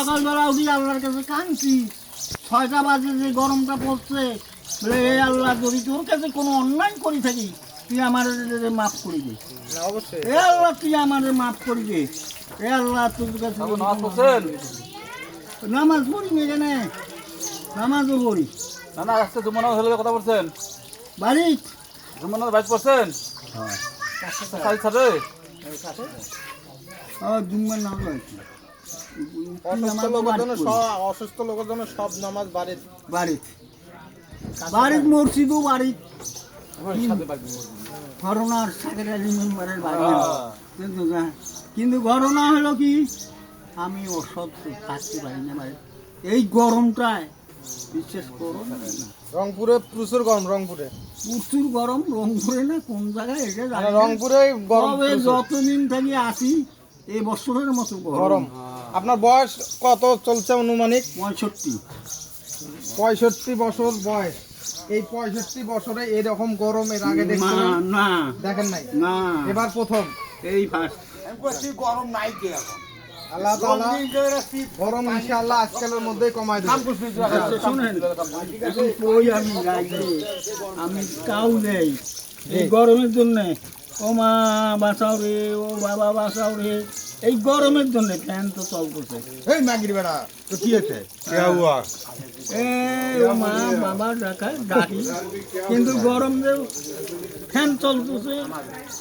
সকালবেলা উঠি আল্লাহর কাছে কাঁদছি। ছয়টা বাজে যে গরমটা পড়ছে। বলে এ আল্লাহ যদি তোর কাছে কোনো অন্যায় করি থাকি তুই আমার মাফ করি দে। এ আল্লাহ তুই আমার মাফ করি দে। এ আল্লাহ তোর কাছে নামাজ নামাজ পড়ি না এখানে। নামাজও পড়ি। না না আজকে জুম্মা হলে কথা বলছেন। বাড়ি? জুম্মা নামাজ বাইক পড়ছেন? সারি সাথে জুম্মার নাম রয়েছে অসুস্থ লোকের জন্য সব অসুস্থ লোকের জন্য সব নামাজ বাড়ির বাড়িতে বাড়ির মসজিদও সাথে মেম্বারের বাড়ি। কিন্তু কিন্তু ঘটনা হলো কি? আমি অসত্য থাকতে পারি না বাড়ি। এই গরমটায় বিশেষ করো রংপুরে প্রচুর গরম রংপুরে। প্রচুর গরম রংপুরে না কোন জায়গায় এটা জানি মানে রংপুরে গরম যতদিন থেকে আসি এই বছরের মতো গরম। আপনার বয়স কত চলছে অনুমানিক পঁয়ষট্টি। পঁয়ষট্টি বছর বয়স। এই পঁয়ষট্টি বছরে এরকম গরম এর আগে না দেখছেন না। দেখেন নাই? না। এবার প্রথম। এই ফার্স্ট আল্লাহ তাআলা গরম ইনশাআল্লাহ আজকালের মধ্যেই কমাই দেবে। শুনেন। এখন কই আমি রাইতে? আমি কাউ নেই। এই গরমের জন্য ও মা বাঁচাও রে ও বাবা বাঁচাও রে। এই গরমের জন্য ফ্যান তো চলতেছে। এই মাগির বেড়া তো কি আছে এই ও মা বাবা ডাকা ডাকি কিন্তু গরম যে ফ্যান চলতেছে।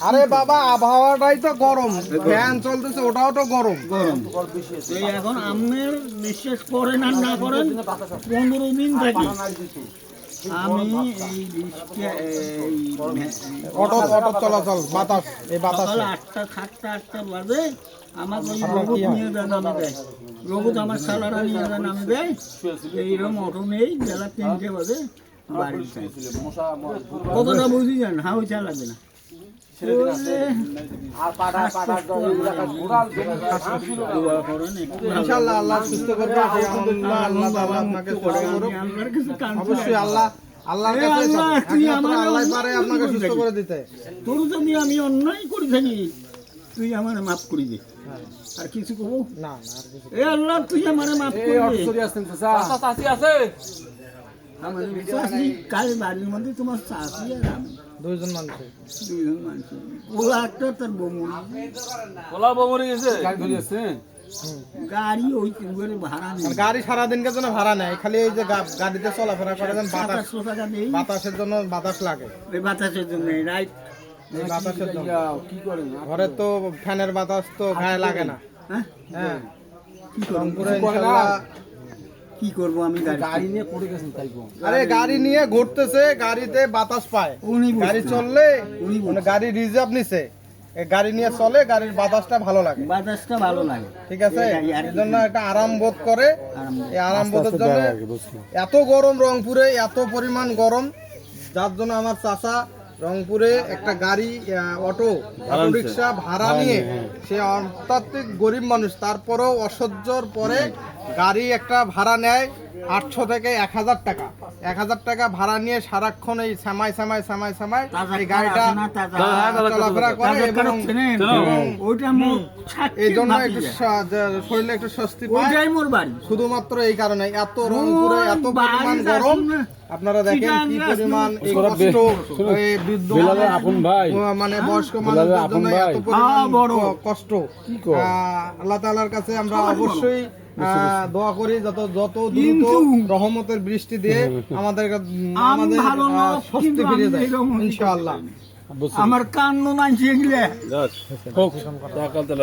আরে বাবা আবহাওয়াটাই তো গরম। ফ্যান চলতেছে ওটাও তো গরম। গরম। এই এখন আপনার বিশ্বাস করেন আর না করেন পনেরো দিন থাকি। আমি এই অটো অটো চলাচল বাতাস এই বাতাস। আটটা সাতটা আটটা বাজে। আমার ওই রোবট নিয়ে যায় নামে দেয় রোবট আমার সালারা নিয়ে নামে দেয় এইরকম অটো নেই বেলা তিনটে বাজে বাড়ি কতটা বুঝি যান হাউ চালাবে না। আল্লাহ সুস্থ করবে আল্লাহ আপনাকে। অবশ্যই আল্লাহ আল্লাহ, তুই আমার আল্লাহ অন্যায় পারে করে আপনাকে সুস্থ করে দিতে। তোর আমি অন্যায় করে থাকি তুই আমার মাফ করি দে। আর কিছু কবো না এ আল্লাহ তুই আমার মাফ করে দে। আছে? আমার চাষি কাল বাড়ির মধ্যে তোমার চাষি আর আমি। দুইজন মানুষ। দুইজন মানুষ। ও একটা তার বমুন। বলা বমরে গেছে গাড়ি ওই করে ভাড়া নেই। গাড়ি সারাদিনকে জন্য ভাড়া নেয়? খালি এই যে গা- গাড়িতে চলাফেরা করে যেন বাতাস নেই। বাতাসের জন্য বাতাস লাগে। ওই বাতাসের জন্য রাইট। বাতাসের জন্য। কি করেন ঘরে তো ফ্যানের বাতাস তো গায়ে লাগে না। হ্যাঁ? হ্যাঁ। কি কি করব আমি গাড়ি গাড়ি নিয়ে পড়ে গেছেন তাই আরে গাড়ি নিয়ে ঘুরতেছে গাড়িতে বাতাস পায়। উনি গাড়ি চললে উনি মানে গাড়ি রিজার্ভ নিছে। গাড়ি নিয়ে চলে গাড়ির বাতাসটা ভালো লাগে। বাতাসটা ভালো লাগে। ঠিক আছে? এই জন্য একটা আরাম বোধ করে। এই আরাম বোধের জন্য এত গরম রংপুরে এত পরিমাণ গরম যার জন্য আমার চাচা রংপুরে একটা গাড়ি অটো রিক্সা ভাড়া নিয়ে সে অত্যাধিক গরিব মানুষ তারপরেও অসহ্যর পরে গাড়ি একটা ভাড়া নেয়। আটশো থেকে এক হাজার টাকা। এক হাজার টাকা ভাড়া নিয়ে সারাক্ষণ এই সামাই সামাই সামাই সামাই এই গাড়িটা। চলাফেরা করে এবং এই জন্য একটু শরীরে একটু স্বস্তি পায়। শুধুমাত্র এই কারণে এত রংপুরে এত পরিমাণ গরম। আপনারা দেখেন কি পরিমাণ এই কষ্ট এই বৃদ্ধ আপন ভাই। ও মানে বয়স্ক মানুষদের জন্য এত হ্যাঁ, পরিমাণ কষ্ট। আল্লাহ তাআলার কাছে আমরা অবশ্যই দোয়া করি যত যত দ্রুত রহমতের বৃষ্টি দিয়ে আমাদের আমাদের স্বস্তি ফিরে ইনশাআল্লাহ। আমার কান্ন নাই